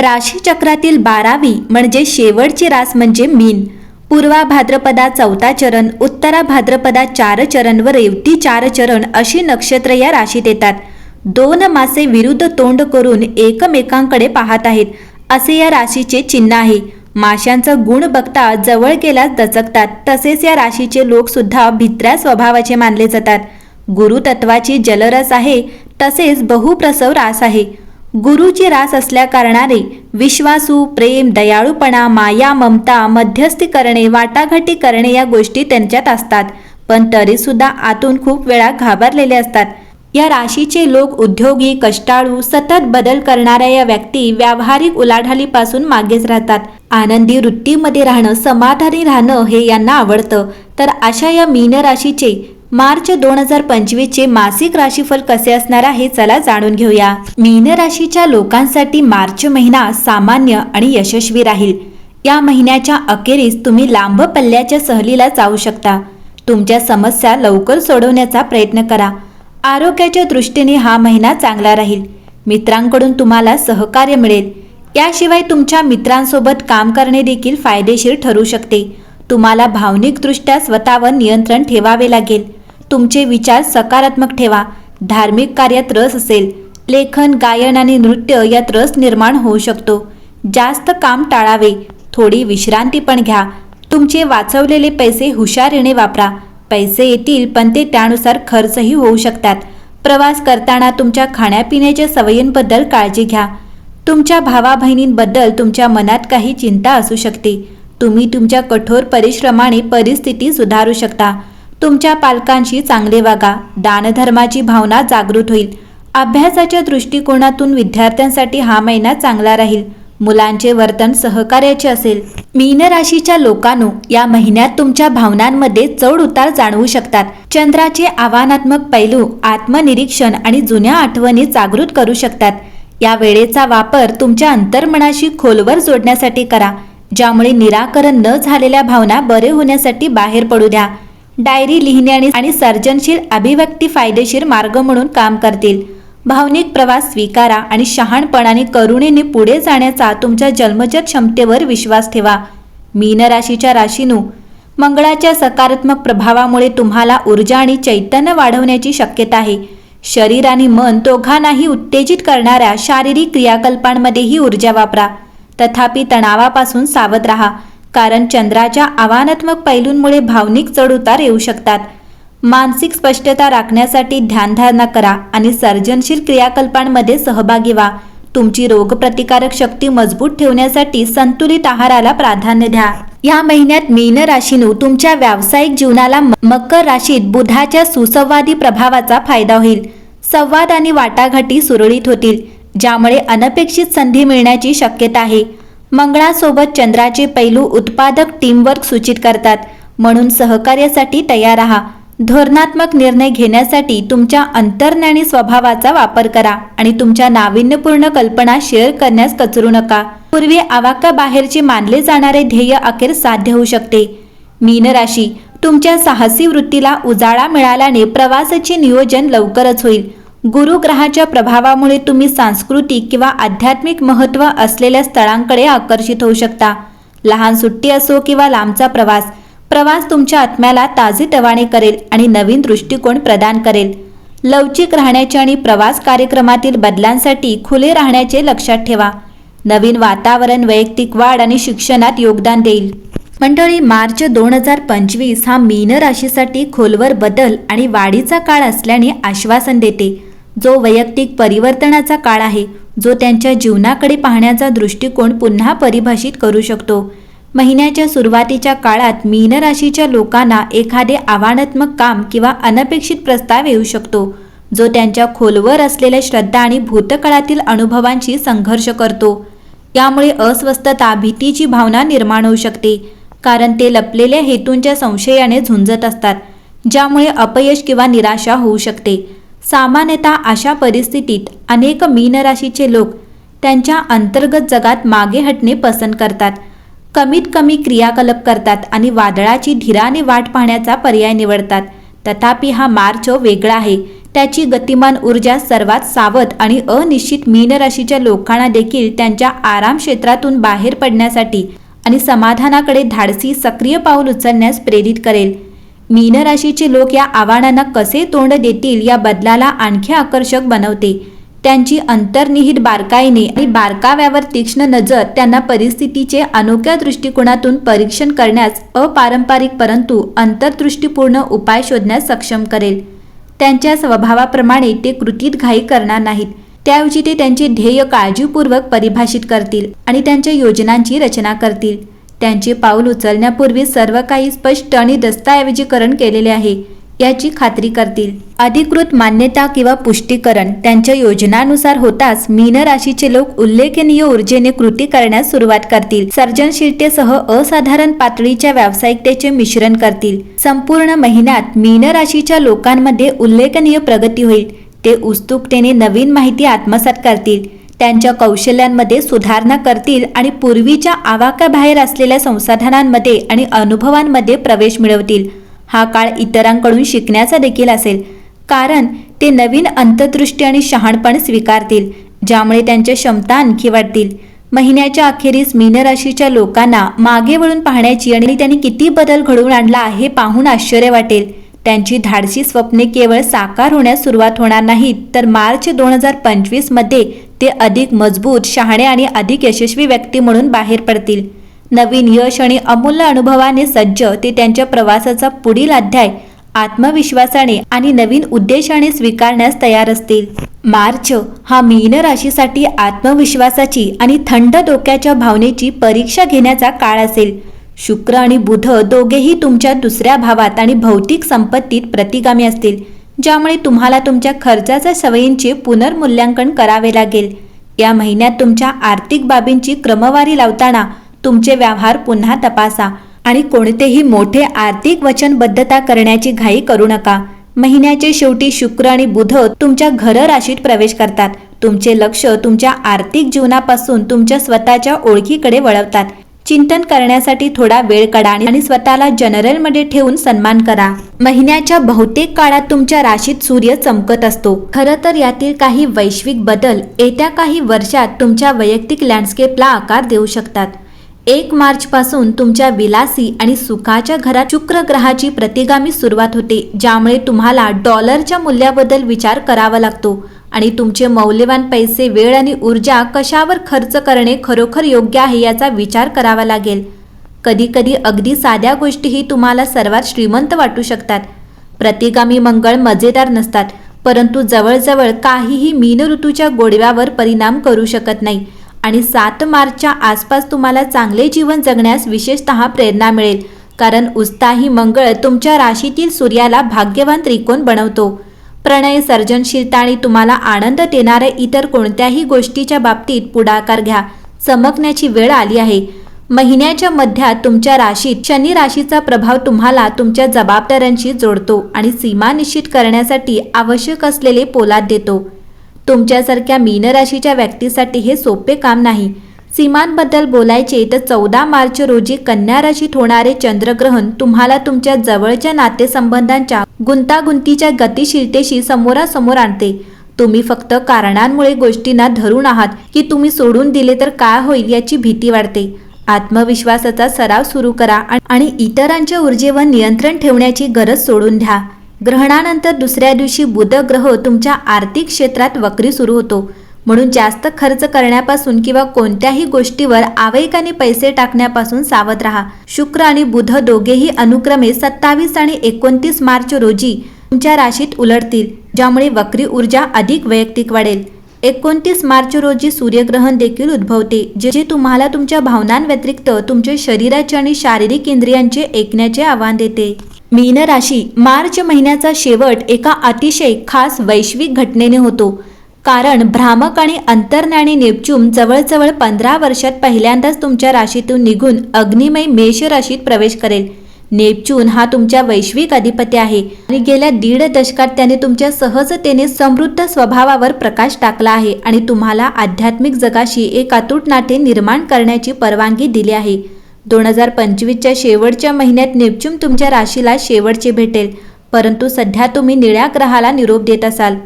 राशीचक्रातील बारावी म्हणजे शेवटची रास म्हणजे मीन. पूर्वा भाद्रपदा चौथा चरण उत्तरा भाद्रपदा चार चरण व रेवती चार चरण अशी नक्षत्र या राशीत येतात. दोन मासे विरुद्ध तोंड करून एकमेकांकडे पाहत आहेत. असे या राशीचे चिन्ह आहे. माशांचा गुण बघता जवळ गेल्यास दचकतात. तसेच या राशीचे लोकसुद्धा भित्र्या स्वभावाचे मानले जातात. गुरुतत्वाची जलरस आहे. तसेच बहुप्रसव रास आहे. गुरुची रास असल्या कारणाने विश्वासू प्रेम दयाळूपणा माया ममता मध्यस्थी करणे वाटाघाटी करणे या गोष्टी त्यांच्यात असतात. पण तरीसुद्धा आतून खूप वेळा घाबरलेले असतात. या राशीचे लोक उद्योगी कष्टाळू सतत बदल करणाऱ्या या व्यक्ती व्यावहारिक उलाढालीपासून मागेच राहतात. आनंदी वृत्तीमध्ये राहणं समाधानी राहणं हे यांना आवडतं. तर अशा या मीन राशीचे मार्च दोन हजार पंचवीसचे मासिक राशीफल कसे असणार आहे चला जाणून घेऊया. मीन राशीच्या लोकांसाठी मार्च महिना सामान्य आणि यशस्वी राहील. या महिन्याच्या अखेरीस तुम्ही लांब पल्ल्याच्या सहलीला जाऊ शकता. तुमच्या समस्या लवकर सोडवण्याचा प्रयत्न करा. आरोग्याच्या दृष्टीने हा महिना चांगला राहील. मित्रांकडून तुम्हाला सहकार्य मिळेल. याशिवाय तुमच्या मित्रांसोबत काम करणे देखील फायदेशीर ठरू शकते. तुम्हाला भावनिकदृष्ट्या स्वतःवर नियंत्रण ठेवावे लागेल. तुमचे विचार सकारात्मक ठेवा. धार्मिक कार्यात रस असेल. लेखन गायन आणि नृत्य यात रस निर्माण होऊ शकतो. जास्त काम टाळावे. थोडी विश्रांती पण घ्या. तुमचे वाचवलेले पैसे हुशारीने वापरा. पैसे येतील पण ते त्यानुसार खर्चही होऊ शकतात. प्रवास करताना तुमच्या खाण्यापिण्याच्या सवयींबद्दल काळजी घ्या. तुमच्या भावा बहिणींबद्दल तुमच्या मनात काही चिंता असू शकते. तुम्ही तुमच्या कठोर परिश्रमाने परिस्थिती सुधारू शकता. तुमच्या पालकांशी चांगले वागा. दानधर्माची भावना जागृत होईल. अभ्यासाच्या दृष्टिकोनातून विद्यार्थ्यांसाठी हा महिना चांगला राहील. मुलांचे वर्तन सहकार्याचे असेल. मीन राशीच्या लोकांनो या महिन्यात तुमच्या भावनांमध्ये चढ उतार जाणवू शकतात. चंद्राचे आव्हानात्मक पैलू आत्मनिरीक्षण आणि जुन्या आठवणी जागृत करू शकतात. या वेळेचा वापर तुमच्या अंतर्मनाशी खोलवर जोडण्यासाठी करा. ज्यामुळे निराकरण न झालेल्या भावना बरे होण्यासाठी बाहेर पडू द्या. डायरी लिहिणे आणि- आणि सर्जनशील अभिव्यक्ती फायदेशीर मार्ग म्हणून काम करतील. भावनिक प्रवास स्वीकारा आणि शहाणपणाने करुणेने पुढे जाण्याचा तुमच्या जन्मजत क्षमतेवर विश्वास ठेवा. मीन राशीच्या राशीनू मंगळाच्या सकारात्मक प्रभावामुळे तुम्हाला ऊर्जा आणि चैतन्य वाढवण्याची शक्यता आहे. शरीर आणि मन दोघांनाही उत्तेजित करणाऱ्या शारीरिक क्रियाकल्पांमध्येही ऊर्जा वापरा. तथापि तणावापासून सावध राहा. कारण चंद्राच्या आव्हानात्मक पैलूंमुळे भावनिक चढउतार येऊ शकतात. मानसिक स्पष्टता राखण्यासाठी ध्यानधारणा करा आणि सर्जनशील क्रियाकल्पांमध्ये सहभागी व्हा. तुमची रोगप्रतिकारक शक्ती मजबूत ठेवण्यासाठी संतुलित आहाराला प्राधान्य द्या. या महिन्यात मीन राशीनू तुमच्या व्यावसायिक जीवनाला म- मकर राशीत बुधाच्या सुसंवादी प्रभावाचा फायदा होईल. संवाद आणि वाटाघाटी सुरळीत होतील ज्यामुळे अनपेक्षित संधी मिळण्याची शक्यता आहे. मंगळासोबत चंद्राचे पैलू उत्पादक टीमवर्क सूचित करतात. म्हणून सहकार्यासाठी तयार राहा. धोरणात्मक निर्णय घेण्यासाठी तुमच्या अंतर्ज्ञानी स्वभावाचा वापर करा आणि तुमच्या नाविन्यपूर्ण कल्पना शेअर करण्यास कचरू नका. पूर्वी आवाका बाहेरचे मानले जाणारे ध्येय अखेर साध्य होऊ शकते. मीन राशी. तुमच्या साहसी वृत्तीला उजाळा मिळाल्याने प्रवासाचे नियोजन लवकरच होईल. गुरुग्रहाच्या प्रभावामुळे तुम्ही सांस्कृतिक किंवा आध्यात्मिक महत्त्व असलेल्या स्थळांकडे आकर्षित होऊ शकता. लहान सुट्टी असो किंवा लांबचा प्रवास प्रवास तुमच्या आत्म्याला ताजेतवाने करेल आणि नवीन दृष्टिकोन प्रदान करेल. लवचिक राहण्याचे आणि प्रवास कार्यक्रमातील बदलांसाठी खुले राहण्याचे लक्षात ठेवा. नवीन वातावरण वैयक्तिक वाढ आणि शिक्षणात योगदान देईल. मंडळी मार्च दोन हजार पंचवीस हा मीन राशीसाठी खोलवर बदल आणि वाढीचा काळ असल्याने आश्वासन देते. जो वैयक्तिक परिवर्तनाचा काळ आहे जो त्यांच्या जीवनाकडे पाहण्याचा दृष्टिकोन पुन्हा परिभाषित करू शकतो. महिन्याच्या सुरुवातीच्या काळात मीन राशीच्या लोकांना एखादे आव्हानात्मक काम किंवा अनपेक्षित प्रस्ताव येऊ शकतो जो त्यांच्या खोलवर असलेल्या श्रद्धा आणि भूतकाळातील अनुभवांशी संघर्ष करतो. यामुळे अस्वस्थता भीतीची भावना निर्माण होऊ शकते कारण ते लपलेल्या हेतूंच्या संशयाने झुंजत असतात ज्यामुळे अपयश किंवा निराशा होऊ शकते. सामान्यतः अशा परिस्थितीत अनेक मीन राशीचे लोक त्यांच्या अंतर्गत जगात मागे हटणे पसंत करतात. कमीत कमी क्रियाकलाप करतात आणि वादळाची धीराने वाट पाहण्याचा पर्याय निवडतात. तथापि हा मार्च वेगळा आहे. त्याची गतिमान ऊर्जा सर्वात सावध आणि अनिश्चित मीन राशीच्या लोकांना देखील त्यांच्या आराम क्षेत्रातून बाहेर पडण्यासाठी आणि समाधानाकडे धाडसी सक्रिय पाऊल उचलण्यास प्रेरित करेल. मीन राशीचे लोक या आव्हानांना कसे तोंड देतील या बदलाला आणखी आकर्षक बनवते. त्यांची अंतर्निहित बारकाईने आणि बारकाव्यावर तीक्ष्ण नजर त्यांना परिस्थितीचे अनोख्या दृष्टिकोनातून परीक्षण करण्यास अपारंपरिक परंतु अंतर्दृष्टीपूर्ण उपाय शोधण्यास सक्षम करेल. त्यांच्या स्वभावाप्रमाणे ते कृतीत घाई करणार नाहीत. त्याऐवजी ते त्यांचे ध्येय काळजीपूर्वक परिभाषित करतील आणि त्यांच्या योजनांची रचना करतील. त्यांचे पाऊल उचलण्यापूर्वी सर्व काही स्पष्ट आणि दस्तऐवजीकरण केलेले आहे याची खात्री करतील. अधिकृत मान्यता किंवा पुष्टीकरण त्यांच्या योजनानुसार होताच मीन राशीचे लोक उल्लेखनीय ऊर्जेने कृती करण्यास सुरुवात करतील. सर्जनशीलतेसह असाधारण पातळीच्या व्यावसायिकतेचे मिश्रण करतील. संपूर्ण महिन्यात मीन राशीच्या लोकांमध्ये उल्लेखनीय प्रगती होईल ते उत्सुकतेने नवीन माहिती आत्मसात करतील. त्यांच्या कौशल्यांमध्ये सुधारणा करतील आणि पूर्वीच्या आवाक्याबाहेर असलेल्या संसाधनांमध्ये आणि अनुभवांमध्ये प्रवेश मिळवतील. हा काळ इतरांकडून शिकण्याचा देखील असेल. कारण ते नवीन अंतर्दृष्टी आणि शहाणपण स्वीकारतील ज्यामुळे त्यांच्या क्षमता आणखी वाढतील. महिन्याच्या अखेरीस मीन राशीच्या लोकांना मागे वळून पाहण्याची आणि त्यांनी किती बदल घडवून आणला हे पाहून आश्चर्य वाटेल. त्यांची धाडसी स्वप्ने केवळ साकार होण्यास सुरुवात होणार नाहीत तर मार्च दोन हजार पंचवीसमध्ये ते अधिक मजबूत शहाणे आणि अधिक यशस्वी व्यक्ती म्हणून बाहेर पडतील. नवीन यश आणि अमूल्य अनुभवाने सज्ज ते त्यांच्या प्रवासाचा पुढील अध्याय आत्मविश्वासाने आणि नवीन उद्देशाने स्वीकारण्यास तयार असतील. मार्च हा मीन राशीसाठी आत्मविश्वासाची आणि थंड डोक्याच्या भावनेची परीक्षा घेण्याचा काळ असेल. शुक्र आणि बुध दोघेही तुमच्या दुसऱ्या भावात आणि भौतिक संपत्तीत प्रतिगामी असतील. ज्यामुळे तुम्हाला तुमच्या खर्चाच्या सवयींचे पुनर्मूल्यांकन करावे लागेल. या महिन्यात तुमच्या आर्थिक बाबींची क्रमवारी लावताना तुमचे व्यवहार पुन्हा तपासा आणि कोणतेही मोठे आर्थिक वचनबद्धता करण्याची घाई करू नका. महिन्याचे शेवटी शुक्र आणि बुध तुमच्या घर राशीत प्रवेश करतात. तुमचे लक्ष तुमच्या आर्थिक जीवनापासून तुमच्या स्वतःच्या ओळखीकडे वळवतात. चिंतन करण्यासाठी थोडा वेळ काढा आणि स्वतःला जनरलमध्ये ठेवून सन्मान करा. महिन्याच्या बहुतेक काळात तुमच्या राशीत सूर्य चमकत असतो. खरं तर यातील काही वैश्विक बदल येत्या काही वर्षात तुमच्या वैयक्तिक लँडस्केपला आकार देऊ शकतात. एक मार्च पासून तुमच्या विलासी आणि सुखाच्या घरात शुक्र ग्रहाची प्रतिगामी सुरुवात होते ज्यामुळे तुम्हाला डॉलरच्या मूल्याबद्दल विचार करावा लागतो. आणि तुमचे मौल्यवान पैसे वेळ आणि ऊर्जा कशावर खर्च करणे खरोखर योग्य आहे याचा विचार करावा लागेल. कधीकधी अगदी साध्या गोष्टीही तुम्हाला सर्वात श्रीमंत वाटू शकतात. प्रतिगामी मंगळ मजेदार नसतात परंतु जवळजवळ काहीही मीन ऋतूच्या गोडव्यावर परिणाम करू शकत नाही आणि सात मार्चच्या आसपास तुम्हाला चांगले जीवन जगण्यास विशेषतः प्रेरणा मिळेल कारण उत्साही मंगळ तुमच्या राशीतील सूर्याला भाग्यवान त्रिकोण बनवतो. प्रणय सर्जनशीलता आणि तुम्हाला आनंद देणाऱ्या इतर कोणत्याही गोष्टीच्या बाबतीत पुढाकार घ्या. चमकण्याची वेळ आली आहे. महिन्याच्या मध्यात तुमच्या राशीत शनी राशीचा प्रभाव तुम्हाला तुमच्या जबाबदाऱ्यांशी जोडतो आणि सीमा निश्चित करण्यासाठी आवश्यक असलेले पोलाद देतो. तुमच्यासारख्या मीन राशीच्या व्यक्तीसाठी हे सोपे काम नाही. सीमांबद्दल बोलायचे तर चौदा मार्च रोजी कन्या राशीत होणारे चंद्रग्रहण तुम्हाला तुमच्या जवळच्या नातेसंबंधांच्या गुंतागुंतीच्या गतिशीलतेशी समोरासमोर आणते. तुम्ही फक्त कारणांमुळे गोष्टींना धरून आहात की तुम्ही सोडून दिले तर काय होईल याची भीती वाढते. आत्मविश्वासाचा सराव सुरू करा आणि इतरांच्या ऊर्जेवर नियंत्रण ठेवण्याची गरज सोडून द्या. ग्रहणानंतर दुसऱ्या दिवशी बुध ग्रह तुमच्या आर्थिक क्षेत्रात वक्री सुरू होतो. म्हणून जास्त खर्च करण्यापासून किंवा कोणत्याही गोष्टीवर आवेगाने पैसे टाकण्यापासून सावध राहा. शुक्र आणि बुध दोघेही अनुक्रमे सत्तावीस आणि एकोणतीस मार्च रोजी तुमच्या राशीत उलटतील ज्यामुळे वक्री ऊर्जा अधिक वैयक्तिक वाढेल. एकोणतीस मार्च रोजी सूर्यग्रहण देखील उद्भवते जे जे तुम्हाला तुमच्या भावनांव्यतिरिक्त तुमच्या शरीराचे आणि शारीरिक इंद्रियांचे ऐकण्याचे आव्हान देते. मीन राशी मार्च महिन्याचा शेवट एका अतिशय खास वैश्विक घटनेने होतो. कारण भ्रामक आणि अंतर्ज्ञानी नेपच्यून जवळजवळ पंधरा वर्षात पहिल्यांदाच तुमच्या राशीतून निघून अग्निमय मेष राशीत प्रवेश करेल. नेपच्यून हा तुमच्या वैश्विक अधिपती आहे आणि गेल्या दीड दशकात त्याने तुमच्या सहजतेने समृद्ध स्वभावावर प्रकाश टाकला आहे आणि तुम्हाला आध्यात्मिक जगाशी एक अतूट नाते निर्माण करण्याची परवानगी दिली आहे. दोन हजार पंचवीसच्या शेवटच्या महिन्यात नेपच्यून तुमच्या राशीला शेवटचे भेटेल परंतु सध्या तुम्ही निळ्या ग्रहाला निरोप देत असाल.